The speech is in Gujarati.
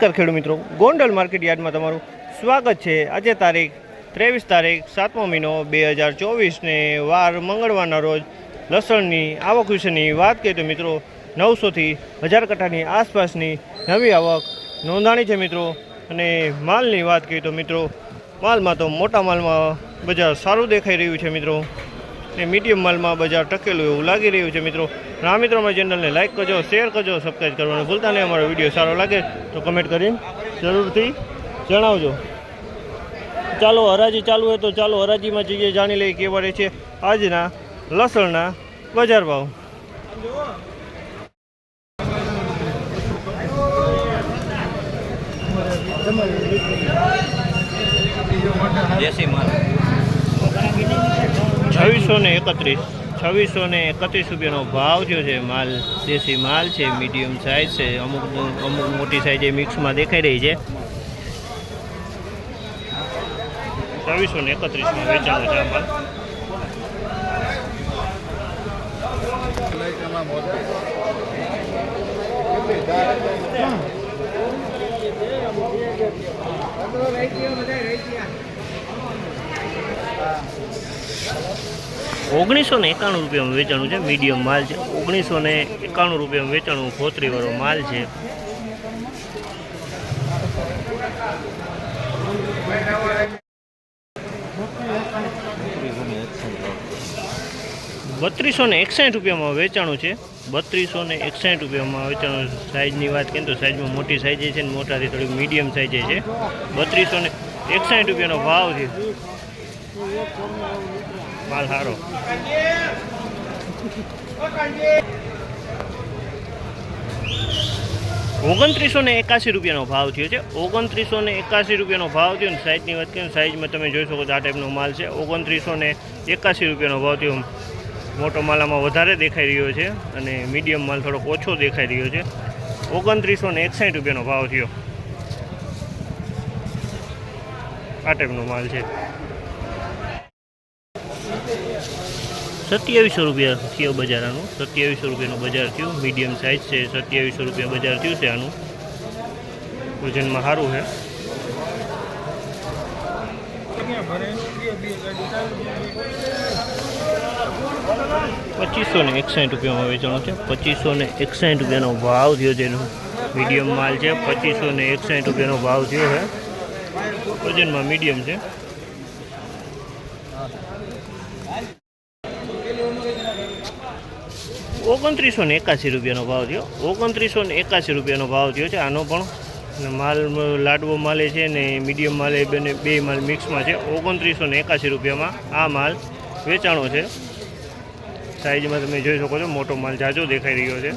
નમસ્કાર ખેડૂત મિત્રો. ગોંડલ માર્કેટ યાર્ડમાં તમારું સ્વાગત છે. આજે તારીખ ત્રેવીસ તારીખ સાતમો મહિનો બે હજાર ચોવીસને વાર મંગળવારના રોજ લસણની આવક વિશેની વાત કરીએ તો મિત્રો નવસોથી હજાર કટ્ટાની આસપાસની નવી આવક નોંધાણી છે મિત્રો. અને માલની વાત કરીએ તો મિત્રો, માલમાં તો મોટા માલમાં બજાર સારું દેખાઈ રહ્યું છે મિત્રો. ને મીડિયમ માલમાં બજાર ટકેલું એવું લાગી રહ્યું છે મિત્રો. આ મિત્રો અમારી ચેનલને લાઇક કરજો શેર કરજો સબસ્ક્રાઈબ કરવાનું ભૂલતા નહીં. અમારો વીડિયો સારો લાગે તો કમેન્ટ કરીને જરૂરથી જણાવજો. ચાલો, હરાજી ચાલુ હોય તો ચાલો, હરાજીમાં જઈએ, જાણી લઈએ કેવા રહે છે આજના લસણના બજાર ભાવ. દેશી માલ છવ્વીસો ને એકત્રીસ, છવ્વીસો ને એકત્રીસ રૂપિયાનો ભાવ થયો છે. માલ, દેશી માલ છે, મીડિયમ સાઇઝ છે. અમુક અમુક મોટી સાઇઝ એ મિક્સમાં દેખાઈ રહી છે. છવ્વીસો ને એકત્રીસમાં વેચાણો છે માલ. ઓગણીસો ને એકાણું રૂપિયામાં વેચાણું છે, મીડિયમ માલ છે. ઓગણીસો ને એકાણું રૂપિયામાં વેચાણું ખોતરીવાળો માલ છે. બત્રીસો ને એકસાઠ રૂપિયામાં વેચાણું છે. બત્રીસો ને એકસાઠ રૂપિયામાં વેચાણું સાઇઝની વાત કરીએ તો સાઇઝમાં મોટી સાઇઝ છે ને મોટાથી થોડીક મીડિયમ સાઇઝ છે. બત્રીસો ને એકસાઠ રૂપિયાનો ભાવ છે. માલ સારો ઓગણત્રીસો ને એકાસી રૂપિયાનો ભાવ થયો છે. ઓગણત્રીસો ને એકાસી રૂપિયાનો ભાવ થયો ને સાઇઝની વાત કરીએ સાઇઝમાં તમે જોઈ શકો છો આ ટાઈપનો માલ છે. ઓગણત્રીસો ને એકાસી રૂપિયાનો ભાવ થયો. મોટો માલ આમાં વધારે દેખાઈ રહ્યો છે અને મીડિયમ માલ થોડોક ઓછો દેખાઈ રહ્યો છે. ઓગણત્રીસો ને એકસાઠ રૂપિયાનો ભાવ થયો. આ ટાઈપનો માલ છે. સત્યાવીસો રૂપિયા થયો બજાર આનું સત્યાવીસો રૂપિયાનું બજાર થયું. મીડિયમ સાઇઝ છે. સત્યાવીસો રૂપિયા બજાર થયું છે આનું. વજનમાં સારું છે પચીસો ને એકસાઠ રૂપિયામાં વેચાણું છે પચીસો ને એકસાઠ રૂપિયાનો ભાવ થયો છે એનો. મીડિયમ માલ છે. પચીસો ને એકસાઠ રૂપિયાનો ભાવ થયો છે. વજનમાં મીડિયમ છે. ઓગણત્રીસો ને એકાસી રૂપિયાનો ભાવ થયો. ઓગણત્રીસો ને એકાસી રૂપિયાનો ભાવ થયો છે આનો પણ. માલ લાડવો માલે છે ને મીડિયમ માલે બંને બે માલ મિક્સમાં છે. ઓગણત્રીસો ને એકાસી રૂપિયામાં આ માલ વેચાણો છે. સાઈઝમાં તમે જોઈ શકો છો, મોટો માલ જાજો દેખાઈ રહ્યો છે.